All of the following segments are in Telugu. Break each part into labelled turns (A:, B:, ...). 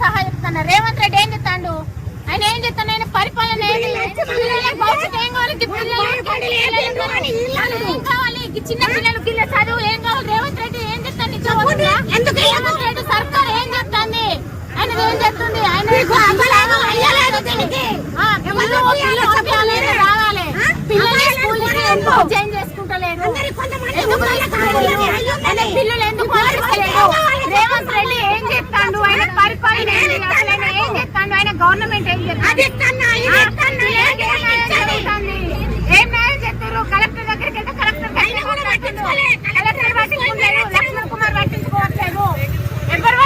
A: చెప్తున్నా రేవంత్ రెడ్డి ఏం చెప్తాడు ఆయన ఏం చెప్తాను ఆయన పరిపాలన కావాలి? చిన్న పిల్లలు గిల్ల చదువు ఏం కావాలి? రేవంత్ రెడ్డి ఏం చెప్తాను? రేవంత్ రెడ్డి సర్కార్ ఏం చెప్తాంది ఆయన ఏం చెప్తుంది ఆయన రావాలి. పిల్లలు చేంజ్ చేసుకుంటలేరు? పిల్లలు ఎందుకు? రేవంత్ రెడ్డి ఏం చెప్తాడు? ఆయన పరిపాలన ఏం చెప్తాడు? ఆయన గవర్నమెంట్ ఏం చెప్తాడు ఏం న్యాయం చెప్తారు కలెక్టర్ దగ్గరికి వెళ్తే కలెక్టర్ కలెక్టర్ పట్టించుకోలేదు లక్ష్మణ్ కుమార్ పట్టించుకోవట్లేదు. ఎవరు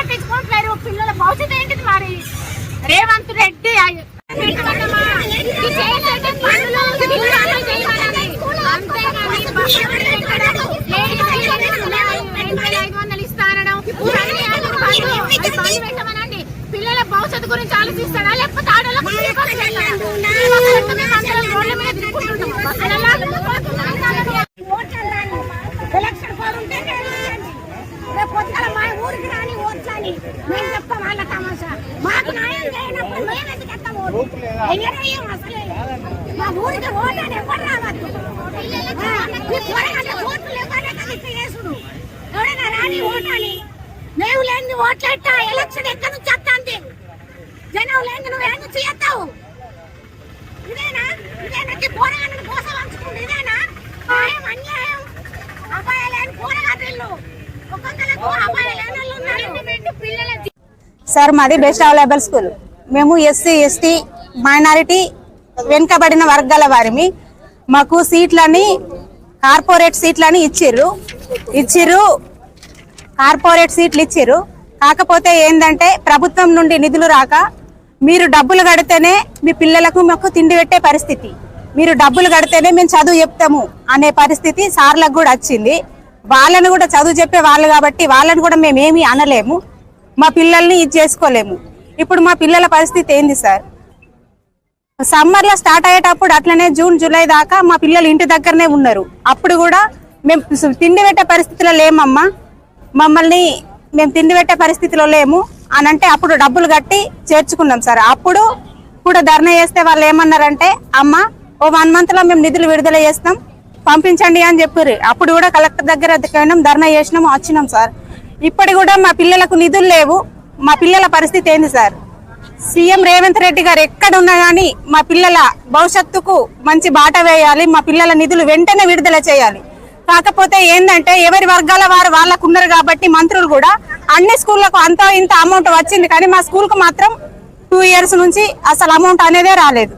A: పిల్లల భవిష్యత్తు ఏంటిది మరి? రేవంత్ రెడ్డి
B: తమాషా. మాకు న్యాయం చేయనప్పుడు మేము అసలే. మా ఊరికి ఎవరు రావద్దు. ఓట్లు కదా చేసుడు. రాని మేము లేని ఎలక్షన్ ఎక్కడి నుంచి లేని నువ్వు ఏం నుంచి చేస్తావు ఇదేనా? ఇదేనా ఇదేనా? న్యాయం అన్యాయం. పోరగాళ్ళు పిల్లల
C: సార్ మాది బెస్ట్ అవైలబుల్ స్కూల్. మేము ఎస్సీ ఎస్టీ మైనారిటీ వెనుకబడిన వర్గాల వారిమి. మాకు సీట్లని కార్పొరేట్ సీట్లని ఇచ్చిర్రు. ఇచ్చిర్రు. కార్పొరేట్ సీట్లు ఇచ్చిర్రు. కాకపోతే ఏంటంటే ప్రభుత్వం నుండి నిధులు రాక మీరు డబ్బులు కడితేనే మీ పిల్లలకు మాకు తిండి పెట్టే పరిస్థితి. మీరు డబ్బులు కడితేనే మేము చదువు చెప్తాము అనే పరిస్థితి సార్లకు కూడా వచ్చింది. వాళ్ళని కూడా చదువు చెప్పే వాళ్ళు కాబట్టి వాళ్ళని కూడా మేము ఏమీ అనలేము. మా పిల్లల్ని ఇది చేసుకోలేము. ఇప్పుడు మా పిల్లల పరిస్థితి ఏంది సార్? సమ్మర్లో స్టార్ట్ అయ్యేటప్పుడు అట్లనే జూన్ జూలై దాకా మా పిల్లలు ఇంటి దగ్గరనే ఉన్నారు. అప్పుడు కూడా మేము తిండి పెట్టే పరిస్థితిలో లేమమ్మా. మమ్మల్ని మేము తిండి పెట్టే పరిస్థితిలో లేము. అని అంటే అప్పుడు డబ్బులు కట్టి చేర్చుకున్నాం సార్. అప్పుడు కూడా ధర్నా చేస్తే వాళ్ళు ఏమన్నారంటే అమ్మ ఓ వన్ మంత్లో మేము నిధులు విడుదల చేస్తాం పంపించండి అని చెప్పారు. అప్పుడు కూడా కలెక్టర్ దగ్గర పోయినాం ధర్నా చేసినాం వచ్చినాం సార్. ఇప్పటి కూడా మా పిల్లలకు నిధులు లేవు. మా పిల్లల పరిస్థితి ఏంది సార్? సీఎం రేవంత్ రెడ్డి గారు ఎక్కడ ఉన్నా గానీ మా పిల్లల భవిష్యత్తుకు మంచి బాట వేయాలి. మా పిల్లల నిధులు వెంటనే విడుదల చేయాలి. కాకపోతే ఏంటంటే ఎవరి వర్గాల వారు వాళ్ళకు ఉన్నారు కాబట్టి మంత్రులు కూడా అన్ని స్కూళ్ళకు అంత ఇంత అమౌంట్ వచ్చింది కానీ మా స్కూల్కు మాత్రం టూ ఇయర్స్ నుంచి అసలు అమౌంట్ అనేదే రాలేదు.